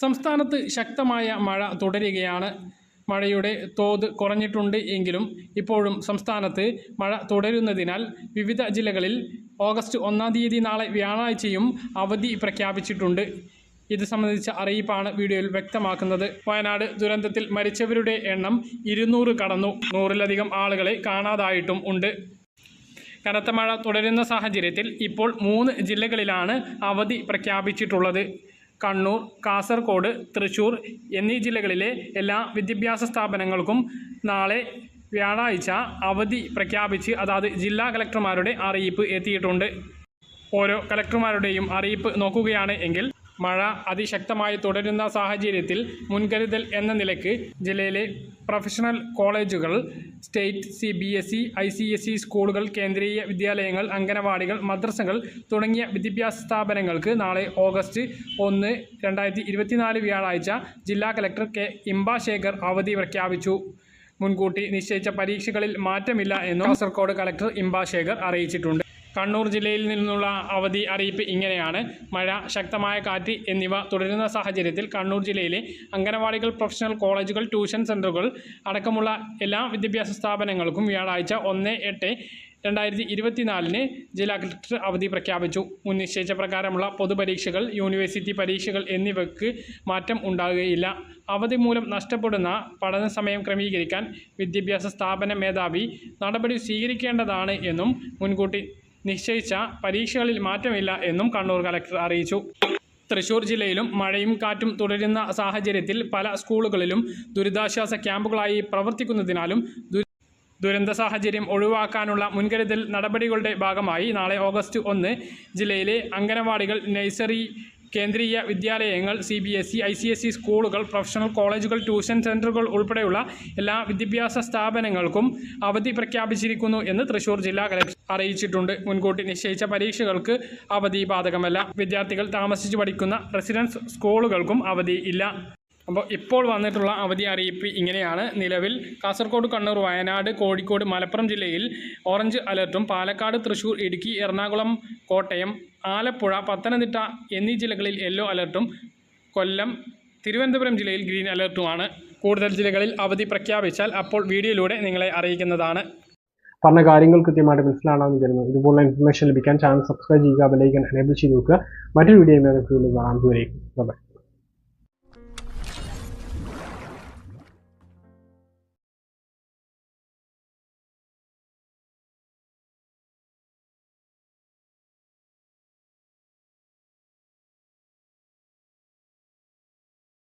സംസ്ഥാനത്ത് ശക്തമായ മഴ തുടരുകയാണ്. മഴയുടെ തോത് കുറഞ്ഞിട്ടുണ്ട് എങ്കിലും ഇപ്പോഴും സംസ്ഥാനത്ത് മഴ തുടരുന്നതിനാൽ വിവിധ ജില്ലകളിൽ ഓഗസ്റ്റ് ഒന്നാം തീയതി നാളെ വ്യാഴാഴ്ചയും അവധി പ്രഖ്യാപിച്ചിട്ടുണ്ട്. ഇത് സംബന്ധിച്ച അറിയിപ്പാണ് വീഡിയോയിൽ വ്യക്തമാക്കുന്നത്. വയനാട് ദുരന്തത്തിൽ മരിച്ചവരുടെ എണ്ണം ഇരുന്നൂറ് കടന്നു. നൂറിലധികം ആളുകളെ കാണാതായിട്ടും ഉണ്ട്. കനത്ത മഴ തുടരുന്ന സാഹചര്യത്തിൽ ഇപ്പോൾ മൂന്ന് ജില്ലകളിലാണ് അവധി പ്രഖ്യാപിച്ചിട്ടുള്ളത്. കണ്ണൂർ കാസർഗോഡ് തൃശൂർ എന്നീ ജില്ലകളിലെ എല്ലാ വിദ്യാഭ്യാസ സ്ഥാപനങ്ങൾക്കും നാളെ വ്യാഴാഴ്ച അവധി പ്രഖ്യാപിച്ച് അതായത് ജില്ലാ കലക്ടർമാരുടെ അറിയിപ്പ് എത്തിയിട്ടുണ്ട്. ഓരോ കലക്ടർമാരുടെയും അറിയിപ്പ് നോക്കുകയാണ് എങ്കിൽ മഴ അതിശക്തമായി തുടരുന്ന സാഹചര്യത്തിൽ മുൻകരുതൽ എന്ന നിലയ്ക്ക് ജില്ലയിലെ പ്രൊഫഷണൽ കോളേജുകൾ state C B S E I C S E സ്കൂളുകൾ കേന്ദ്രീയ വിദ്യാലയങ്ങൾ അംഗനവാടികൾ മദ്രസകൾ തുടങ്ങിയ വിദ്യാഭ്യാസ സ്ഥാപനങ്ങൾക്ക് നാളെ ഓഗസ്റ്റ് ഒന്ന് രണ്ടായിരത്തി ഇരുപത്തിനാല് വ്യാഴാഴ്ച ജില്ലാ കലക്ടർ കെ ഇംബാശേഖർ അവധി പ്രഖ്യാപിച്ചു. മുൻകൂട്ടി നിശ്ചയിച്ച പരീക്ഷകളിൽ മാറ്റമില്ല എന്നും കാസർഗോഡ് കലക്ടർ ഇംബാശേഖർ അറിയിച്ചിട്ടുണ്ട്. കണ്ണൂർ ജില്ലയിൽ നിന്നുള്ള അവധി അറിയിപ്പ് ഇങ്ങനെയാണ്. മഴ ശക്തമായ കാറ്റ് എന്നിവ തുടരുന്ന സാഹചര്യത്തിൽ കണ്ണൂർ ജില്ലയിലെ അംഗനവാടികൾ പ്രൊഫഷണൽ കോളേജുകൾ ട്യൂഷൻ സെന്ററുകൾ അടക്കമുള്ള എല്ലാ വിദ്യാഭ്യാസ സ്ഥാപനങ്ങൾക്കും വ്യാഴാഴ്ച ഒന്ന് എട്ട് രണ്ടായിരത്തി ഇരുപത്തിനാലിന് ജില്ലാ കളക്ടർ അവധി പ്രഖ്യാപിച്ചു. മുൻ നിശ്ചയിച്ച പ്രകാരമുള്ള പൊതുപരീക്ഷകൾ യൂണിവേഴ്സിറ്റി പരീക്ഷകൾ എന്നിവയ്ക്ക് മാറ്റം ഉണ്ടാകുകയില്ല. അവധി മൂലം നഷ്ടപ്പെടുന്ന പഠന സമയം ക്രമീകരിക്കാൻ വിദ്യാഭ്യാസ സ്ഥാപന മേധാവി നടപടി സ്വീകരിക്കേണ്ടതാണ് എന്നും മുൻകൂട്ടി നിശ്ചയിച്ച പരീക്ഷകളിൽ മാറ്റമില്ല എന്നും കണ്ണൂർ കലക്ടർ അറിയിച്ചു. തൃശൂർ ജില്ലയിലും മഴയും കാറ്റും തുടരുന്ന സാഹചര്യത്തിൽ പല സ്കൂളുകളിലും ദുരിതാശ്വാസ ക്യാമ്പുകളായി പ്രവർത്തിക്കുന്നതിനാലും ദുരന്ത സാഹചര്യം ഒഴിവാക്കാനുള്ള മുൻകരുതൽ നടപടികളുടെ ഭാഗമായി നാളെ ഓഗസ്റ്റ് ഒന്ന് ജില്ലയിലെ അംഗനവാടികൾ നഴ്സറി കേന്ദ്രീയ വിദ്യാലയങ്ങൾ C B S E I C S E സ്കൂളുകൾ പ്രൊഫഷണൽ കോളേജുകൾ ട്യൂഷൻ സെന്ററുകൾ ഉൾപ്പെടെയുള്ള എല്ലാ വിദ്യാഭ്യാസ സ്ഥാപനങ്ങൾക്കും അവധി പ്രഖ്യാപിച്ചിരിക്കുന്നു എന്ന് തൃശൂർ ജില്ലാ കലക്ടർ അറിയിച്ചിട്ടുണ്ട്. മുൻകൂട്ടി നിശ്ചയിച്ച പരീക്ഷകൾക്ക് അവധി ബാധകമല്ല. വിദ്യാർത്ഥികൾ താമസിച്ച് പഠിക്കുന്ന റെസിഡൻസ് സ്കൂളുകൾക്കും അവധി ഇല്ല. അപ്പോൾ ഇപ്പോൾ വന്നിട്ടുള്ള അവധി അറിയിപ്പ് ഇങ്ങനെയാണ്. നിലവിൽ കാസർഗോഡ് കണ്ണൂർ വയനാട് കോഴിക്കോട് മലപ്പുറം ജില്ലയിൽ ഓറഞ്ച് അലർട്ടും പാലക്കാട് തൃശൂർ ഇടുക്കി എറണാകുളം കോട്ടയം ആലപ്പുഴ പത്തനംതിട്ട എന്നീ ജില്ലകളിൽ യെല്ലോ അലർട്ടും കൊല്ലം തിരുവനന്തപുരം ജില്ലയിൽ ഗ്രീൻ അലർട്ടുമാണ്. കൂടുതൽ ജില്ലകളിൽ അവധി പ്രഖ്യാപിച്ചാൽ അപ്പോൾ വീഡിയോയിലൂടെ നിങ്ങളെ അറിയിക്കുന്നതാണ്. പറഞ്ഞ കാര്യങ്ങൾ കൃത്യമായിട്ട് മനസ്സിലാണെന്ന് വിചാരിക്കുന്നു ഇതുപോലുള്ള ഇൻഫർമേഷൻ ലഭിക്കാൻ ചാനൽ സബ്സ്ക്രൈബ് ചെയ്യുക ബെലൈക്കൻ എനേബിൾ ചെയ്ത് നോക്കുക മറ്റൊരു വീഡിയോ കാണാം. ദൂരേക്കും ബൈ